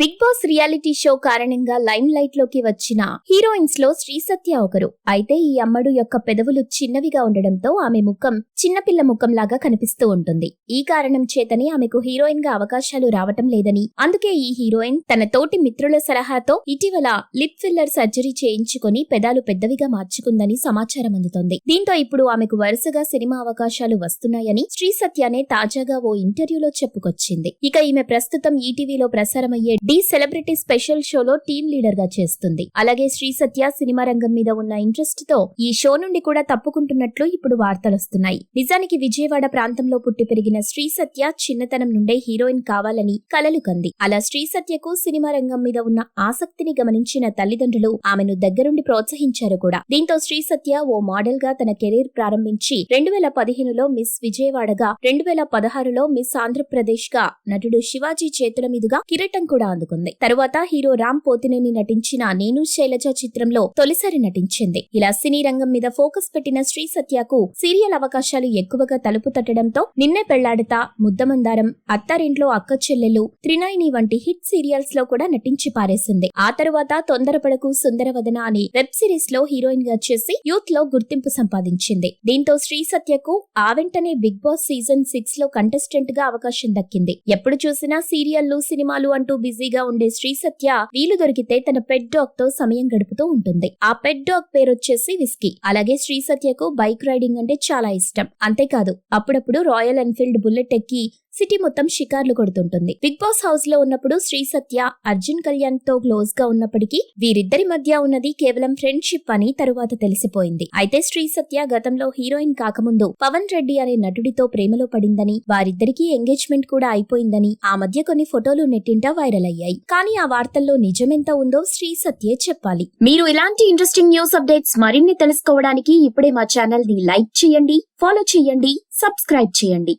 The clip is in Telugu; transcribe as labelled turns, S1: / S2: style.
S1: బిగ్ బాస్ రియాలిటీ షో కారణంగా లైమ్ లైట్లోకి వచ్చిన హీరోయిన్స్లో శ్రీ సత్య ఒకరు. అయితే ఈ అమ్మడు యొక్క పెదవులు చిన్నవిగా ఉండడంతో ఆమె ముఖం చిన్నపిల్ల ముఖం లాగా కనిపిస్తూ ఉంటుంది. ఈ కారణం చేతనే ఆమెకు హీరోయిన్గా అవకాశాలు రావటం లేదని అందుకే ఈ హీరోయిన్ తన తోటి మిత్రుల సలహాతో ఇటీవల లిప్ ఫిల్లర్ సర్జరీ చేయించుకొని పెదాలు పెద్దవిగా మార్చుకుందని సమాచారం అందుతోంది. దీంతో ఇప్పుడు ఆమెకు వరుసగా సినిమా అవకాశాలు వస్తున్నాయని శ్రీసత్యనే తాజాగా ఓ ఇంటర్వ్యూలో చెప్పుకొచ్చింది. ఇక ఈమె ప్రస్తుతం ఈటీవీలో ప్రసారమయ్యే డి సెలబ్రిటీ స్పెషల్ షోలో టీమ్ లీడర్గా చేస్తుంది. అలాగే శ్రీ సత్య సినిమా రంగం మీద ఉన్న ఇంట్రెస్ట్తో ఈ షో నుండి కూడా తప్పుకుంటున్నట్లు ఇప్పుడు వార్తలొస్తున్నాయి నిజానికి విజయవాడ ప్రాంతంలో పుట్టి పెరిగిన శ్రీ సత్య చిన్నతనం నుండే హీరోయిన్ కావాలని కలలు కంది. అలా శ్రీ సత్యకు సినిమా రంగం మీద ఉన్న ఆసక్తిని గమనించిన తల్లిదండ్రులు ఆమెను దగ్గరుండి ప్రోత్సహించారు కూడా. దీంతో శ్రీ సత్య ఓ మోడల్గా తన కెరీర్ ప్రారంభించి రెండు వేల పదిహేనులో మిస్ విజయవాడగా రెండు వేల పదహారులో మిస్ ఆంధ్రప్రదేశ్గా నటుడు శివాజీ చేతుల మీదుగా కిరీటం కూడా అందుకుంది. తరువాత హీరో రామ్ పోతినేని నటించిన నేను శైలజ చిత్రంలో తొలిసారి నటించింది. ఇలా సినీ రంగం మీద ఫోకస్ పెట్టిన శ్రీ సత్యకు సీరియల్ అవకాశాలు ఎక్కువగా తలుపు తట్టడంతో నిన్నే పెళ్ళాడతా ముద్దమందారం అత్తారింట్లో అక్క చెల్లెలు త్రినాయిని వంటి హిట్ సీరియల్స్లో కూడా నటించి పారేసింది. ఆ తరువాత తొందరపడకు సుందరవదన అనే వెబ్ సిరీస్లో హీరోయిన్గా చేసి యూత్లో గుర్తింపు సంపాదించింది. దీంతో శ్రీ సత్యకు ఆ వెంటనే బిగ్ బాస్ సీజన్ సిక్స్లో కంటెస్టెంట్గా అవకాశం దక్కింది. ఎప్పుడు చూసినా సీరియల్లు సినిమాలు అంటూ బిజీగా ఉండే శ్రీ సత్య వీలు దొరికితే తన పెట్ డాగ్తో సమయం గడుపుతూ ఉంటుంది. ఆ పెట్ డాగ్ పేరు వచ్చేసి విస్కీ అలాగే శ్రీ సత్యకు బైక్ రైడింగ్ అంటే చాలా ఇష్టం. అంతేకాదు అప్పుడప్పుడు రాయల్ ఎన్ఫీల్డ్ బుల్లెట్ ఎక్కి సిటీ మొత్తం షికార్లు కొడుతుంటుంది. బిగ్ బాస్ హౌస్లో ఉన్నప్పుడు శ్రీ సత్య అర్జున్ కళ్యాణ్తో క్లోజ్గా ఉన్నప్పటికీ వీరిద్దరి మధ్య ఉన్నది కేవలం ఫ్రెండ్షిప్ అని తరువాత తెలిసిపోయింది. అయితే శ్రీ సత్య గతంలో హీరోయిన్ కాకముందు పవన్ రెడ్డి అనే నటుడితో ప్రేమలో పడిందని వారిద్దరికీ ఎంగేజ్మెంట్ కూడా అయిపోయిందని ఆ మధ్య కొన్ని ఫోటోలు నెట్టింట వైరల్ అయ్యాయి. కానీ ఆ వార్తల్లో నిజమెంత ఉందో శ్రీ సత్యే చెప్పాలి. మీరు ఇలాంటి ఇంట్రెస్టింగ్ న్యూస్ అప్డేట్స్ మరిన్ని తెలుసుకోవడానికి ఇప్పుడే మా ఛానల్ని లైక్ చేయండి ఫాలో చేయండి సబ్స్క్రైబ్ చేయండి.